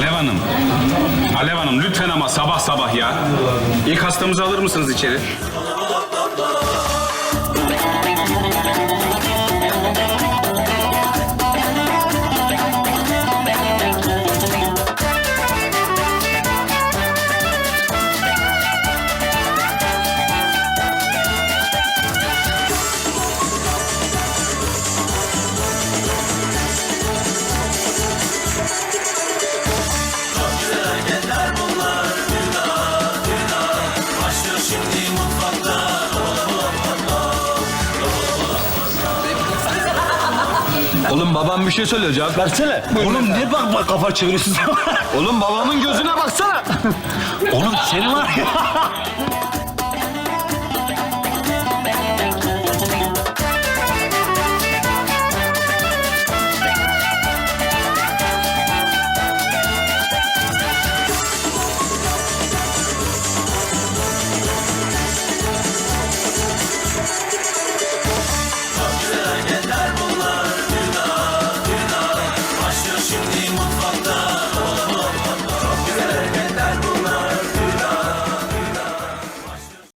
Alev Hanım. Alev Hanım lütfen ama sabah sabah ya. İlk hastamızı alır mısınız içeri? Oğlum babam bir şey söylüyor cevap versene. Oğlum ne bak bak kafa çeviriyorsun? Oğlum babamın gözüne baksana. Oğlum seni var ya.